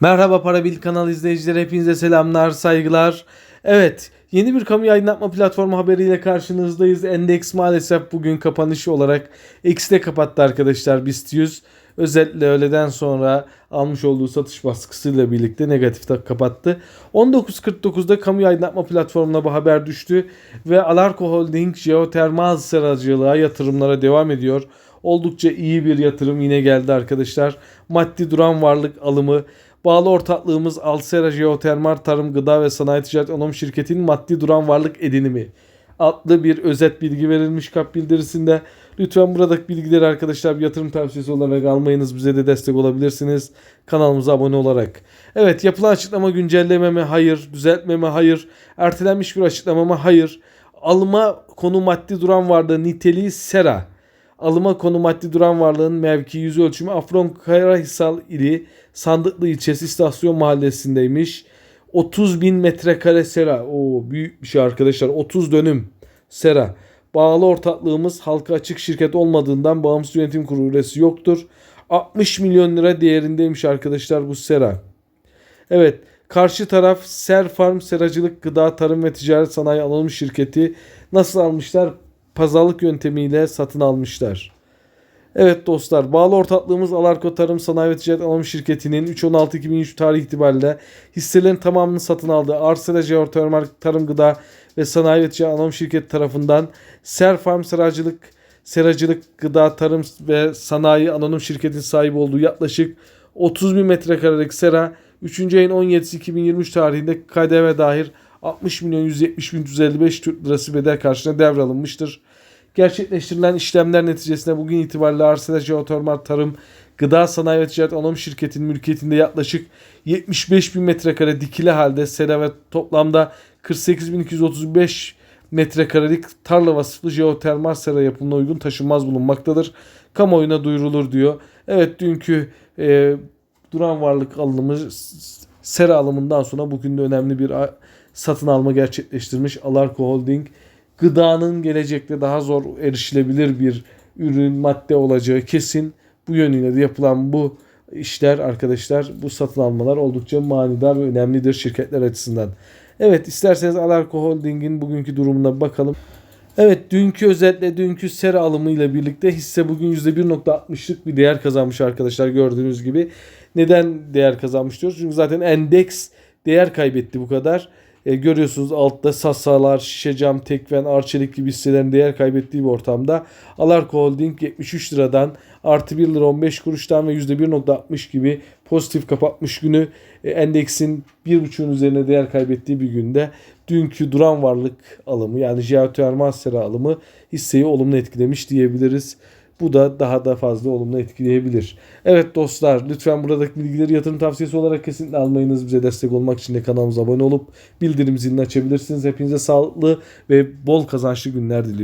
Merhaba Para Bil kanal izleyicileri hepinize selamlar saygılar. Evet yeni bir kamu yayınlatma platformu haberiyle karşınızdayız. Endeks maalesef bugün kapanış olarak ekside kapattı arkadaşlar BIST 100. Özellikle öğleden sonra almış olduğu satış baskısıyla birlikte negatif kapattı. 19.49'da kamu yayınlatma platformuna bu haber düştü ve Alarko Holding jeotermal seracılığa yatırımlara devam ediyor. Oldukça iyi bir yatırım yine geldi arkadaşlar. Maddi duran varlık alımı Bağlı ortaklığımız Alsera Jeotermal Tarım Gıda ve Sanayi Ticaret Anonim Şirketi'nin maddi duran varlık edinimi adlı bir özet bilgi verilmiş kap bildirisinde. Lütfen buradaki bilgileri arkadaşlar bir yatırım tavsiyesi olarak almayınız. Bize de destek olabilirsiniz. Kanalımıza abone olarak. Evet yapılan açıklama güncelleme mi? Hayır. Düzeltme mi? Hayır. Ertelenmiş bir açıklama mı? Hayır. Alma konu maddi duran varlığı niteliği sera. Alıma konu maddi duran varlığın mevki yüz ölçümü Afyonkarahisar ili Sandıklı ilçesi istasyon mahallesindeymiş. 30 bin metrekare sera. O büyük bir şey arkadaşlar. 30 dönüm sera. Bağlı ortaklığımız halka açık şirket olmadığından bağımsız yönetim kurulu üyesi yoktur. 60 milyon lira değerindeymiş arkadaşlar bu sera. Evet. Karşı taraf Serfarm Seracılık Gıda Tarım ve Ticaret Sanayi Anonim Şirketi nasıl almışlar? Pazarlık yöntemiyle satın almışlar. Evet dostlar bağlı ortaklığımız Alarko Tarım Sanayi ve Ticaret Anonim Şirketi'nin 3.16.2023 tarih itibariyle hisselerin tamamını satın aldığı Arsene Jeotermal Tarım Gıda ve Sanayi ve Ticaret Anonim Şirketi tarafından Serfarm Seracılık Seracılık Gıda Tarım ve Sanayi Anonim Şirketi'nin sahibi olduğu yaklaşık 30 bin metrekarelik sera 3. ayın 17'si 2023 tarihinde KDV dahil 60 milyon 170 bin 155 Türk lirası bedel karşılığında devralınmıştır. Gerçekleştirilen işlemler neticesinde bugün itibariyle Arsene Jeotermal Tarım Gıda Sanayi ve Ticaret Anonim Şirketi'nin mülkiyetinde yaklaşık 75 bin metrekare dikili halde sera ve toplamda 48.235 metrekarelik tarla vasıflı jeotermal sera yapımına uygun taşınmaz bulunmaktadır. Kamuoyuna duyurulur diyor. Evet dünkü e, duran varlık alımı sera alımından sonra bugün de önemli bir satın alma gerçekleştirmiş Alarko Holding. Gıdanın gelecekte daha zor erişilebilir bir ürün madde olacağı kesin. Bu yönüyle de yapılan bu işler arkadaşlar bu satın almalar oldukça manidar ve önemlidir şirketler açısından. Evet isterseniz Alarko Holding'in bugünkü durumuna bakalım. Evet dünkü özetle dünkü sera alımıyla birlikte hisse bugün %1.60'lık bir değer kazanmış arkadaşlar gördüğünüz gibi. Neden değer kazanmış diyoruz? Çünkü zaten endeks değer kaybetti bu kadar. E, görüyorsunuz altta Sasalar, Şişecam, Tekven, Arçelik gibi hisselerin değer kaybettiği bir ortamda Alarko Holding 73 liradan artı 1 lira 15 kuruştan ve %1.60 gibi pozitif kapatmış günü e, endeksin 1.5'ün üzerine değer kaybettiği bir günde dünkü duran varlık alımı yani jeotermal sera alımı hisseyi olumlu etkilemiş diyebiliriz. Bu da daha da fazla olumlu etkileyebilir. Evet dostlar lütfen buradaki bilgileri yatırım tavsiyesi olarak kesinlikle almayınız. Bize destek olmak için de kanalımıza abone olup bildirim zilini açabilirsiniz. Hepinize sağlıklı ve bol kazançlı günler diliyorum.